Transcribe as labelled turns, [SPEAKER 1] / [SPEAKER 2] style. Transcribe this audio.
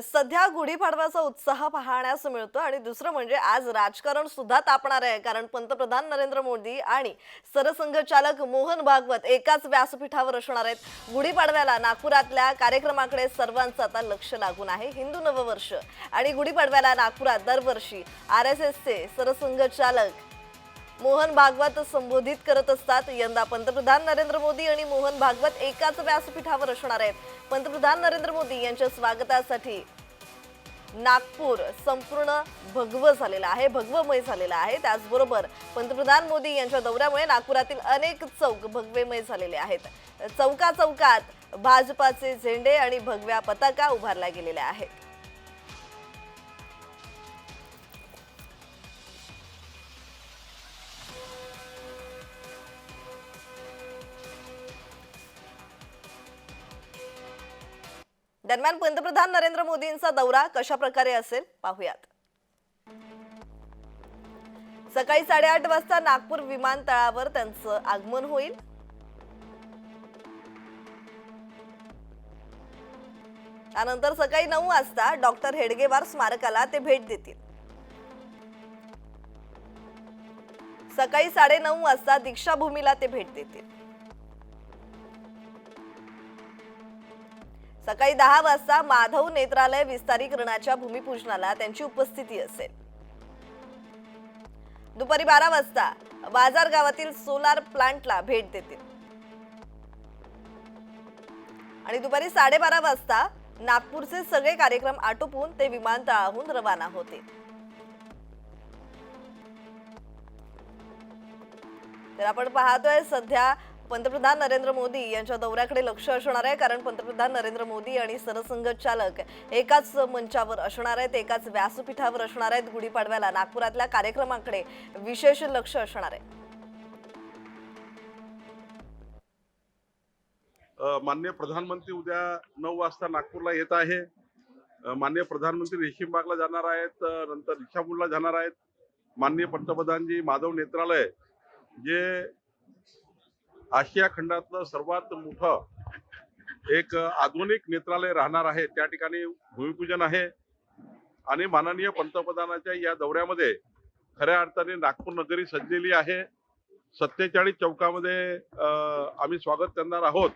[SPEAKER 1] सध्या गुढीपाडव्याचा उत्साह पाहण्यास मिळतो आणि दुसरं म्हणजे आज राजकारण सुद्धा तापणार आहे. कारण पंतप्रधान नरेंद्र मोदी आणि सरसंघचालक मोहन भागवत एकाच व्यासपीठावर असणार आहेत. गुढीपाडव्याला नागपुरातल्या कार्यक्रमाकडे सर्वांचं आता लक्ष लागून आहे. हिंदू नववर्ष आणि गुढीपाडव्याला नागपुरात दरवर्षी आर एस एसचे सरसंघचालक मोहन भागवत संबोधित करत असतात. यंदा पंतप्रधान नरेंद्र मोदी आणि मोहन भागवत एकाच व्यासपीठावर असणार आहेत. पंतप्रधान नरेंद्र मोदी यांच्या स्वागतासाठी नागपूर संपूर्ण भगवं झालेलं आहे भगवमय झालेलं आहे. त्याचबरोबर पंतप्रधान मोदी यांच्या दौऱ्यामुळे नागपुरातील अनेक चौक भगवेमय झालेले आहेत. चौका चौकात भाजपाचे झेंडे आणि भगव्या पताका उभारल्या गेलेल्या आहेत. दरम्यान पंतप्रधान नरेंद्र मोदींचा दौरा कशा प्रकारे असेल पाहूयात. सकाळी साडेआठ वाजता नागपूर विमानतळावर त्यांचं आगमन होईल. त्यानंतर सकाळी नऊ वाजता डॉक्टर हेडगेवार स्मारकाला ते भेट देतील. सकाळी साडेनऊ वाजता दीक्षाभूमीला ते भेट देतील. सकाळी दहा वाजता माधव नेत्रालय विस्तारीकरणाच्या भूमिपूजनाला त्यांची उपस्थिती असेल. दुपारी बारा वाजता बाजार गावातील सोलार प्लांटला भेट देतील. आणि दुपारी साडेबारा वाजता नागपूरचे सगळे कार्यक्रम आटोपून ते विमानतळाहून रवाना होतील. तर आपण पाहतोय सध्या पंतप्रधान नरेंद्र मोदी यांच्या दौऱ्याकडे लक्ष असणार आहे कारण पंतप्रधान नरेंद्र मोदी आणि सरसंघचालक एकाच मंचावर असणार आहेत एकाच व्यासपीठावर असणार आहेत गुढीपाडव्याला नागपुरातल्या कार्यक्रमाकडे विशेष लक्ष असणार आहे.
[SPEAKER 2] अ, माननीय प्रधानमंत्री उद्या नऊ वाजता नागपूरला येत आहे. मान्य माननीय प्रधानमंत्री रेशीमबागला जाणार आहेत नंतर रिक्षापूरला जाणार आहेत. माननीय पंतप्रधानजी माधव नेत्रालय जे आशिया खंडातलं सर्वात मोठं एक आधुनिक नेत्रालय राहणार आहे. त्या ठिकाणी भूमिपूजन आहे. आणि माननीय पंतप्रधानाच्या या दौऱ्यामध्ये खऱ्या अर्थाने नागपूर नगरी सजलेली आहे. सत्तेचाळीस चौकामध्ये आम्ही स्वागत करणार आहोत.